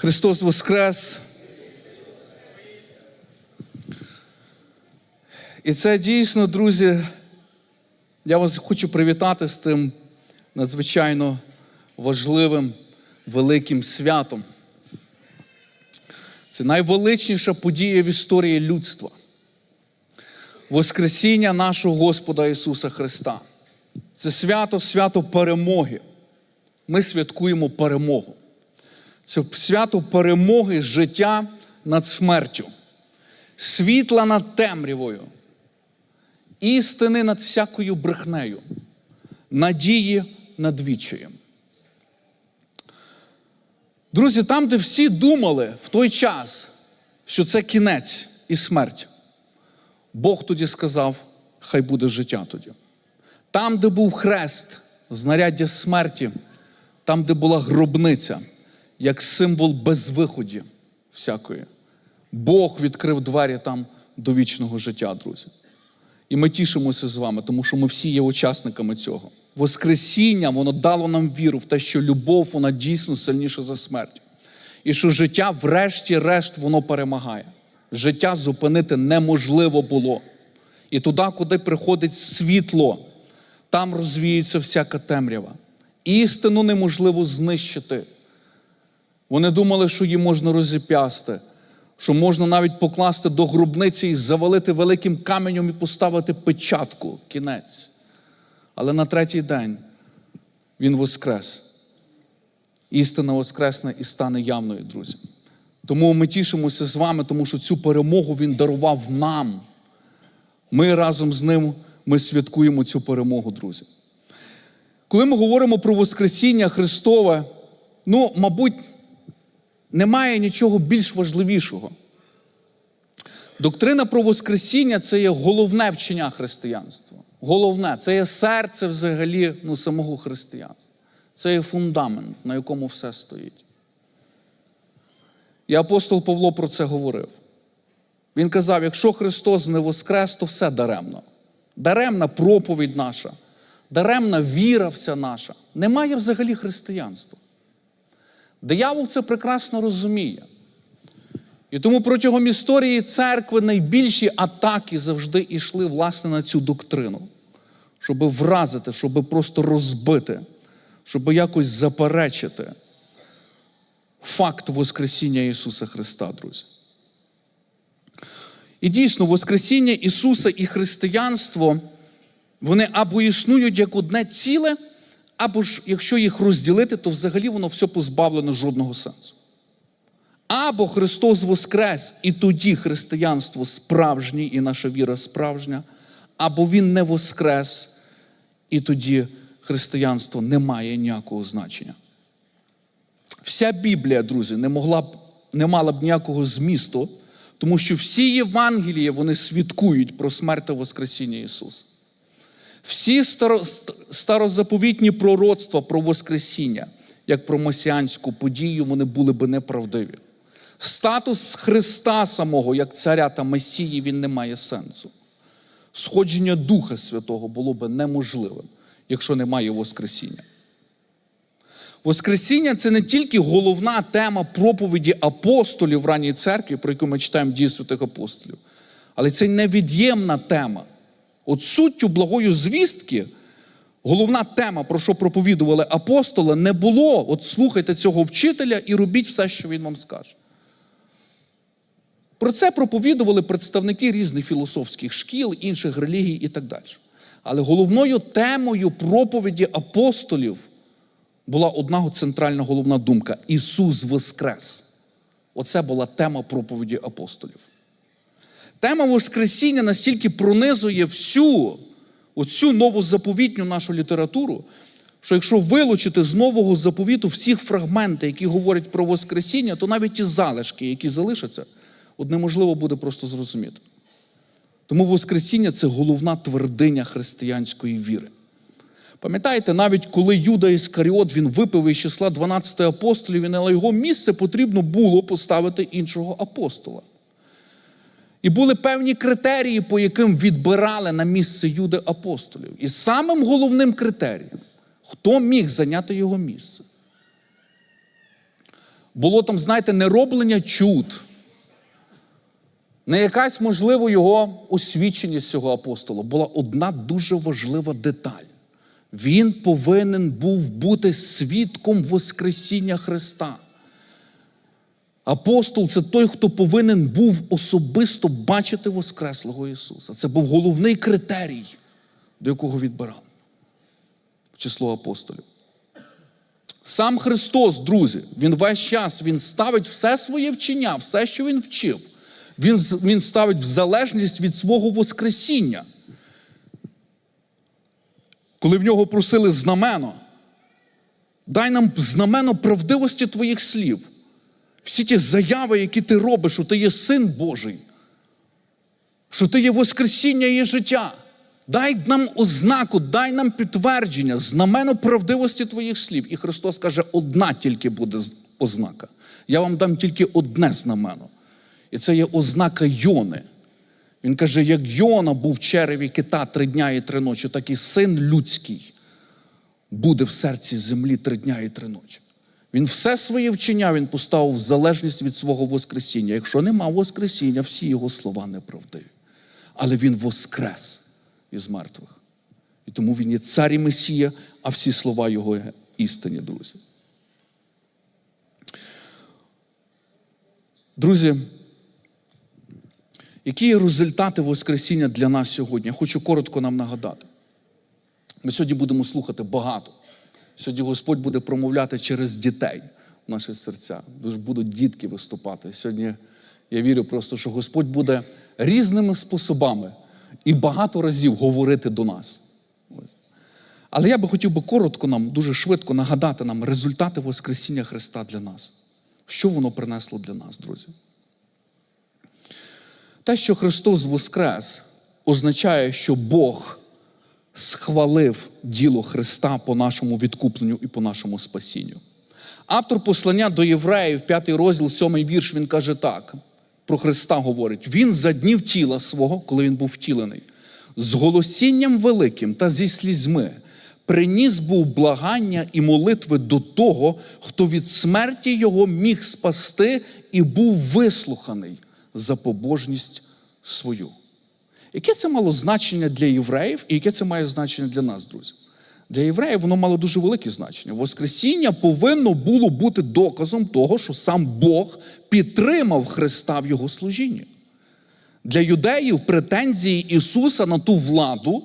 Христос Воскрес! І це дійсно, друзі, я вас хочу привітати з тим надзвичайно важливим великим святом. Це найвеличніша подія в історії людства. Воскресіння нашого Господа Ісуса Христа. Це свято, свято перемоги. Ми святкуємо перемогу. Це свято перемоги життя над смертю, світла над темрявою, істини над всякою брехнею, надії над відчаєм. Друзі, там, де всі думали в той час, що це кінець і смерть, Бог тоді сказав, хай буде життя тоді. Там, де був хрест, знаряддя смерті, там, де була гробниця, як символ безвиході всякої, Бог відкрив двері там до вічного життя, друзі. І ми тішимося з вами, тому що ми всі є учасниками цього. Воскресіння, воно дало нам віру в те, що любов, вона дійсно сильніша за смерть. І що життя, врешті-решт, воно перемагає. Життя зупинити неможливо було. І туди, куди приходить світло, там розвіюється всяка темрява. Істину неможливо знищити. Вони думали, що її можна розіп'ясти, що можна навіть покласти до гробниці і завалити великим каменем і поставити печатку, кінець. Але на третій день він воскрес. Істина воскресне і стане явною, друзі. Тому ми тішимося з вами, тому що цю перемогу Він дарував нам. Ми разом з ним ми святкуємо цю перемогу, друзі. Коли ми говоримо про Воскресіння Христове, ну, мабуть, немає нічого більш важливішого. Доктрина про Воскресіння це є головне вчення християнства. Головне, це є серце взагалі ну, самого християнства. Це є фундамент, на якому все стоїть. І апостол Павло про це говорив. Він казав: якщо Христос не воскрес, то все даремно. Даремна проповідь наша, даремна віра вся наша. Немає взагалі християнства. Диявол це прекрасно розуміє. І тому протягом історії церкви найбільші атаки завжди йшли власне на цю доктрину, щоб вразити, щоб просто розбити, щоб якось заперечити факт Воскресіння Ісуса Христа, друзі. І дійсно, Воскресіння Ісуса і християнство, вони або існують як одне ціле, або ж, якщо їх розділити, то взагалі воно все позбавлено жодного сенсу. Або Христос Воскрес, і тоді християнство справжнє, і наша віра справжня, або Він не воскрес, і тоді християнство не має ніякого значення. Вся Біблія, друзі, не могла б, не мала б ніякого змісту, тому що всі Євангелії вони свідкують про смерть та Воскресіння Ісуса. Всі старо, старозаповітні пророцтва про Воскресіння, як про месіанську подію, вони були би неправдиві. Статус Христа самого, як царя та Месії, він не має сенсу. Сходження Духа Святого було би неможливим, якщо немає Воскресіння. Воскресіння це не тільки головна тема проповіді апостолів в ранній церкві, про яку ми читаємо дії святих апостолів, але це невід'ємна тема. От суттю благої звістки, головна тема, про що проповідували апостоли, не було: от слухайте цього вчителя і робіть все, що він вам скаже. Про це проповідували представники різних філософських шкіл, інших релігій і так далі. Але головною темою проповіді апостолів була одна центральна головна думка: Ісус Воскрес. Оце була тема проповіді апостолів. Тема Воскресіння настільки пронизує всю оцю новозаповітню нашу літературу, що якщо вилучити з нового заповіту всіх фрагменти, які говорять про Воскресіння, то навіть ті залишки, які залишаться, от неможливо буде просто зрозуміти. Тому Воскресіння це головна твердиня християнської віри. Пам'ятаєте, навіть коли Юда Іскаріот він випив із числа 12 апостолів, і на його місце потрібно було поставити іншого апостола. І були певні критерії, по яким відбирали на місце Юди апостолів. І самим головним критерієм, хто міг зайняти його місце, Було там, знаєте, не роблення чуд, не якась, можливо, його освіченість цього апостола. Була одна дуже важлива деталь. Він повинен був бути свідком Воскресіння Христа. Апостол це той, хто повинен був особисто бачити Воскреслого Ісуса. Це був головний критерій, до якого відбирав в число апостолів. Сам Христос, друзі, Він весь час Він ставить все своє вчення, все, що Він вчив, Він, він ставить в залежність від свого Воскресіння. Коли в нього просили знамено, дай нам знамено правдивості твоїх слів. Всі ті заяви, які ти робиш, що ти є син Божий, що ти є Воскресіння і життя. Дай нам ознаку, дай нам підтвердження, знамено правдивості твоїх слів. І Христос каже, одна тільки буде ознака. Я вам дам тільки одне знамено. І це є ознака Йони. Він каже, як Йона був в череві кита три дня і три ночі, так і син людський буде в серці землі три дня і три ночі. Він все своє вчення він поставив в залежність від свого Воскресіння. Якщо нема Воскресіння, всі його слова неправдиві. Але він воскрес із мертвих. І тому він є цар і Месія, а всі слова його істинні, друзі. Друзі, які є результати Воскресіння для нас сьогодні? Я хочу коротко нам нагадати. Ми сьогодні будемо слухати багато. Сьогодні Господь буде промовляти через дітей в наші серця. Дуже будуть дітки виступати. Сьогодні я вірю просто, що Господь буде різними способами і багато разів говорити до нас. Але я би хотів би коротко нам, дуже швидко нагадати нам результати Воскресіння Христа для нас. Що воно принесло для нас, друзі? Те, що Христос воскрес, означає, що Бог схвалив діло Христа по нашому відкупленню і по нашому спасінню. Автор послання до євреїв, п'ятий розділ, сьомий вірш, він каже так: про Христа говорить: Він за днів тіла свого, коли він був втілений, з голосінням великим та зі слізьми приніс був благання і молитви до того, хто від смерті його міг спасти і був вислуханий за побожність свою. Яке це мало значення для євреїв і яке це має значення для нас, друзі? Для євреїв воно мало дуже велике значення. Воскресіння повинно було бути доказом того, що сам Бог підтримав Христа в його служінні. Для юдеїв претензії Ісуса на ту владу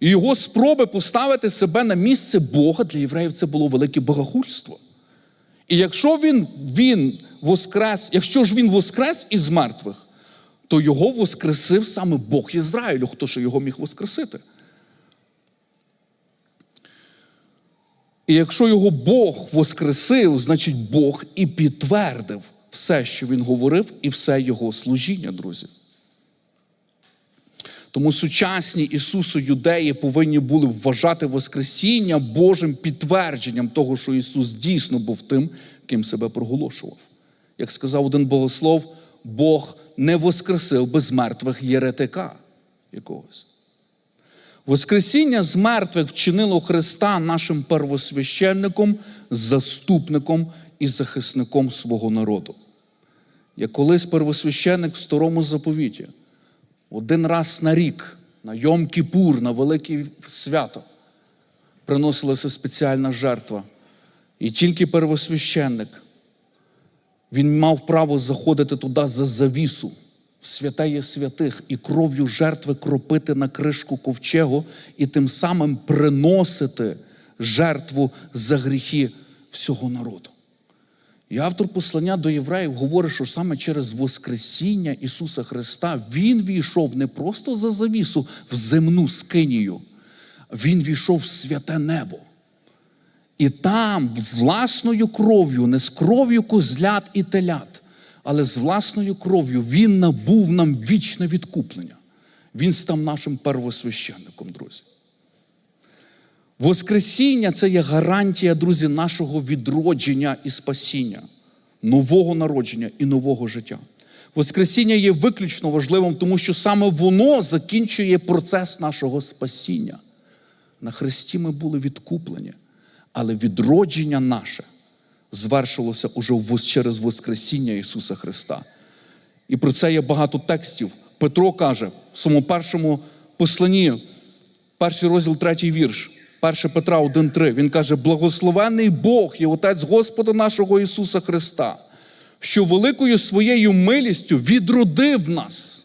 і його спроби поставити себе на місце Бога для євреїв це було велике богохульство. І якщо він, він воскрес, якщо ж він воскрес із мертвих, то його воскресив саме Бог Ізраїлю, хто ж його міг воскресити. І якщо його Бог воскресив, значить Бог і підтвердив все, що він говорив, і все його служіння, друзі. Тому сучасні Ісусу юдеї повинні були вважати Воскресіння Божим підтвердженням того, що Ісус дійсно був тим, ким себе проголошував. Як сказав один богослов, Бог не воскресив без мертвих єретика якогось. Воскресіння з мертвих вчинило Христа нашим первосвященником, заступником і захисником свого народу. Як колись первосвященник в старому заповіті, один раз на рік, на Йом-Кіпур, на Велике свято, приносилася спеціальна жертва. І тільки первосвященник, він мав право заходити туди за завісу, в святеє святих, і кров'ю жертви кропити на кришку ковчегу, і тим самим приносити жертву за гріхи всього народу. І автор послання до євреїв говорить, що саме через Воскресіння Ісуса Христа Він війшов не просто за завісу в земну скинію, Він війшов в святе небо. І там, з власною кров'ю, не з кров'ю козлят і телят, але з власною кров'ю Він набув нам вічне відкуплення. Він став нашим первосвященником, друзі. Воскресіння це є гарантія, друзі, нашого відродження і спасіння, нового народження і нового життя. Воскресіння є виключно важливим, тому що саме воно закінчує процес нашого спасіння. На Христі ми були відкуплені, але відродження наше звершилося уже через Воскресіння Ісуса Христа. І про це є багато текстів. Петро каже в своєму першому посланні, перший розділ, третій вірш, 1 Петра 1,3. Він каже: Благословенний Бог і Отець Господа нашого Ісуса Христа, що великою своєю милістю відродив нас.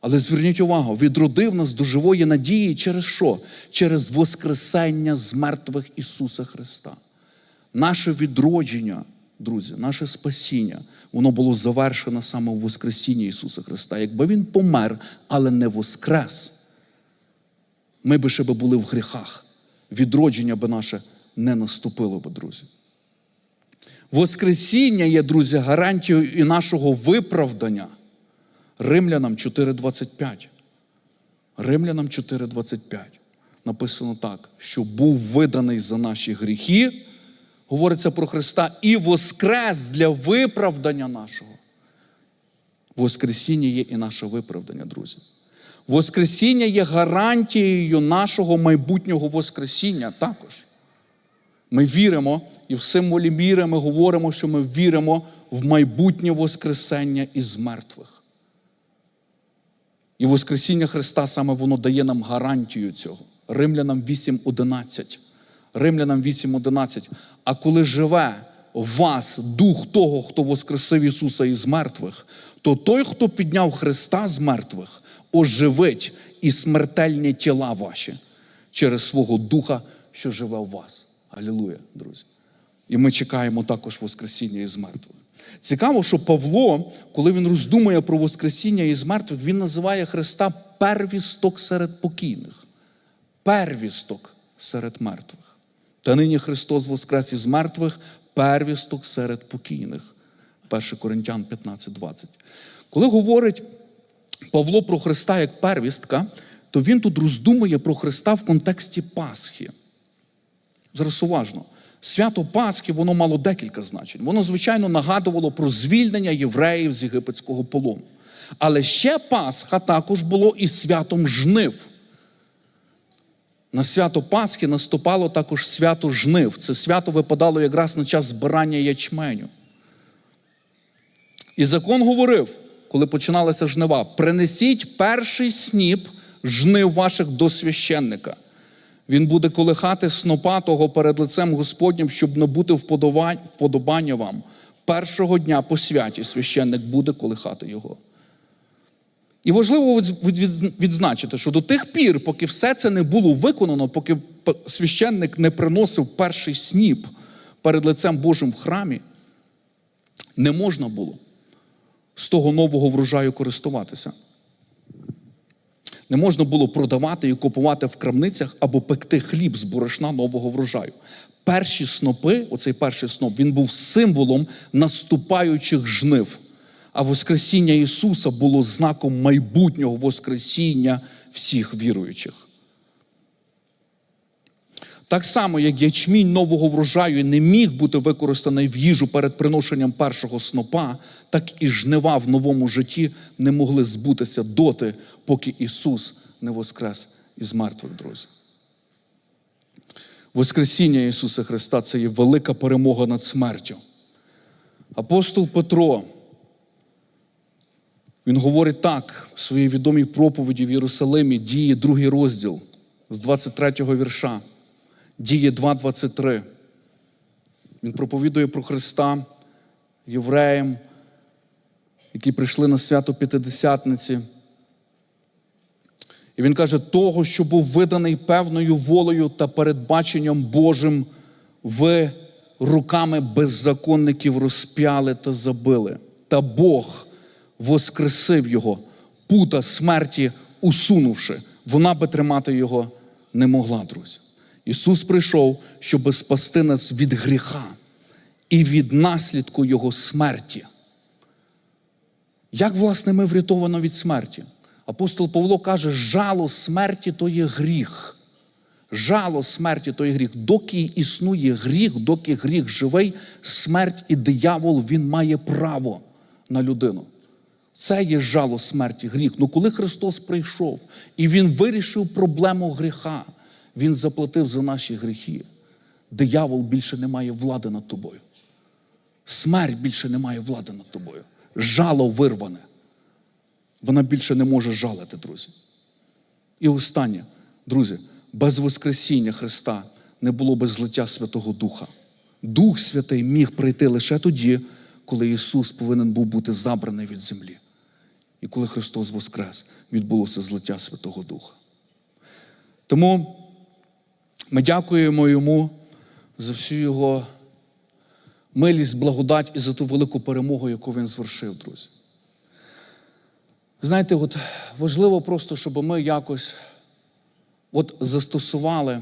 Але зверніть увагу, відродив нас до живої надії через що? Через Воскресення з мертвих Ісуса Христа. Наше відродження, друзі, наше спасіння, воно було завершено саме в Воскресінні Ісуса Христа. Якби Він помер, але не воскрес, ми би ще були в гріхах. Відродження би наше не наступило би, друзі. Воскресіння є, друзі, гарантією і нашого виправдання. Римлянам 4.25. Римлянам 4.25. Написано так, що був виданий за наші гріхи, говориться про Христа, і воскрес для виправдання нашого. Воскресіння є і наше виправдання, друзі. Воскресіння є гарантією нашого майбутнього Воскресіння також. Ми віримо, і в символі віри ми говоримо, що ми віримо в майбутнє Воскресення із мертвих. І Воскресіння Христа саме воно дає нам гарантію цього. Римлянам 8.11. Римлянам 8.11. А коли живе в вас дух того, хто воскресив Ісуса із мертвих, то той, хто підняв Христа з мертвих, оживить і смертельні тіла ваші через свого Духа, що живе в вас. Алілуя, друзі. І ми чекаємо також Воскресіння із мертвих. Цікаво, що Павло, коли він роздумує про Воскресіння із мертвих, він називає Христа первісток серед покійних. Первісток серед мертвих. Та нині Христос воскрес із мертвих, первісток серед покійних. 1 Коринтян 15:20. Коли говорить Павло про Христа як первістка, то він тут роздумує про Христа в контексті Пасхи. Зараз уважно. Свято Пасхи воно мало декілька значень. Воно, звичайно, нагадувало про звільнення євреїв з єгипетського полону. Але ще Пасха також було і святом жнив. На свято Пасхи наступало також свято жнив. Це свято випадало якраз на час збирання ячменю. І закон говорив, коли починалися жнива: принесіть перший сніп жнив ваших до священника. Він буде колихати снопа того перед лицем Господнім, щоб набути вподобання вам. Першого дня по святі священник буде колихати його. І важливо від- від- відзначити, що до тих пір, поки все це не було виконано, поки священник не приносив перший сніп перед лицем Божим в храмі, не можна було з того нового врожаю користуватися. Не можна було продавати і купувати в крамницях або пекти хліб з борошна нового врожаю. Перші снопи, оцей перший сноп, він був символом наступаючих жнив. А Воскресіння Ісуса було знаком майбутнього Воскресіння всіх віруючих. Так само, як ячмінь нового врожаю не міг бути використаний в їжу перед приношенням першого снопа, так і жнива в новому житті не могли збутися доти, поки Ісус не воскрес із мертвих, друзі. Воскресіння Ісуса Христа це є велика перемога над смертю. Апостол Петро, він говорить так в своїй відомій проповіді в Єрусалимі, діє другий розділ з 23 вірша. Діє 2.23. Він проповідує про Христа євреям, які прийшли на свято П'ятидесятниці. І він каже, того, що був виданий певною волею та передбаченням Божим, ви руками беззаконників розп'яли та забили. Та Бог воскресив його, пута смерті усунувши. Вона би тримати його не могла, друзі. Ісус прийшов, щоб спасти нас від гріха і від наслідку Його смерті. Як, власне, ми врятовано від смерті? Апостол Павло каже, жало смерті то є гріх. Жало смерті то є гріх. Доки існує гріх, доки гріх живий, смерть і диявол він має право на людину. Це є жало смерті, гріх. Ну коли Христос прийшов і Він вирішив проблему гріха, Він заплатив за наші гріхи. Диявол більше не має влади над тобою. Смерть більше не має влади над тобою. Жало вирване. Вона більше не може жалити, друзі. І останнє, друзі, без Воскресіння Христа не було би злиття Святого Духа. Дух Святий міг прийти лише тоді, коли Ісус повинен був бути забраний від землі. І коли Христос Воскрес, відбулося злиття Святого Духа. Тому ми дякуємо Йому за всю Його милість, благодать і за ту велику перемогу, яку Він звершив, друзі. Знаєте, от важливо просто, щоб ми якось от застосували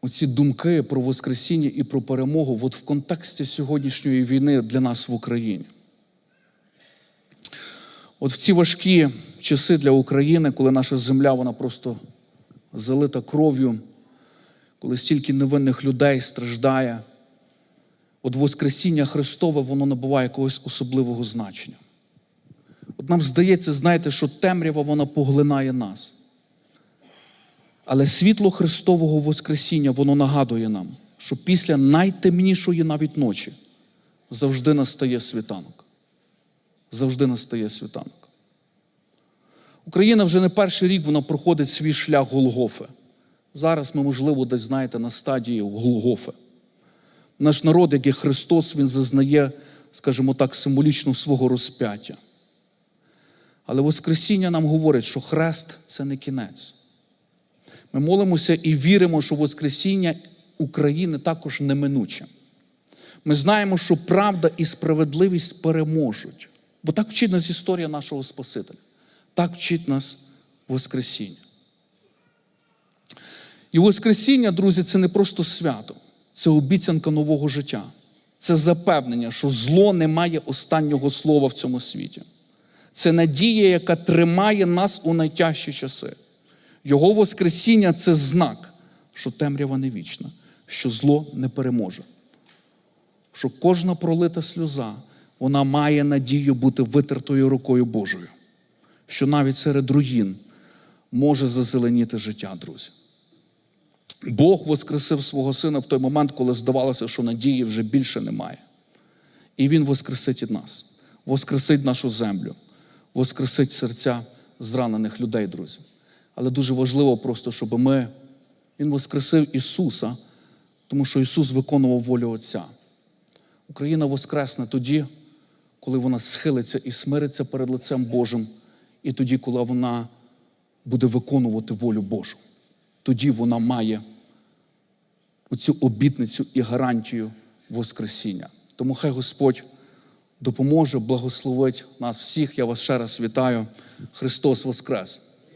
оці думки про Воскресіння і про перемогу от в контексті сьогоднішньої війни для нас в Україні. От в ці важкі часи для України, коли наша земля вона просто залита кров'ю, коли стільки невинних людей страждає, от Воскресіння Христове воно набуває якогось особливого значення. От нам здається, знаєте, що темрява вона поглинає нас. Але світло Христового Воскресіння воно нагадує нам, що після найтемнішої навіть ночі завжди настає світанок. Завжди настає світанок. Україна вже не перший рік вона проходить свій шлях Голгофи. Зараз ми, можливо, десь знаєте, на стадії Голгофи. Наш народ, як і Христос, Він зазнає, скажімо так, символічно свого розп'яття. Але Воскресіння нам говорить, що хрест це не кінець. Ми молимося і віримо, що Воскресіння України також неминуче. Ми знаємо, що правда і справедливість переможуть. Бо так вчить нас історія нашого Спасителя. Так вчить нас Воскресіння. І Воскресіння, друзі, це не просто свято, це обіцянка нового життя. Це запевнення, що зло не має останнього слова в цьому світі. Це надія, яка тримає нас у найтяжчі часи. Його Воскресіння це знак, що темрява не вічна, що зло не переможе. Що кожна пролита сльоза, вона має надію бути витертою рукою Божою. Що навіть серед руїн може зазеленіти життя, друзі. Бог воскресив свого сина в той момент, коли здавалося, що надії вже більше немає. І Він воскресить і нас, воскресить нашу землю, воскресить серця зранених людей, друзі. Але дуже важливо просто, щоб ми, Він воскресив Ісуса, тому що Ісус виконував волю Отця. Україна воскресне тоді, коли вона схилиться і смириться перед лицем Божим, і тоді, коли вона буде виконувати волю Божу. Тоді вона має оцю обітницю і гарантію Воскресіння. Тому хай Господь допоможе, благословить нас всіх. Я вас ще раз вітаю. Христос Воскрес!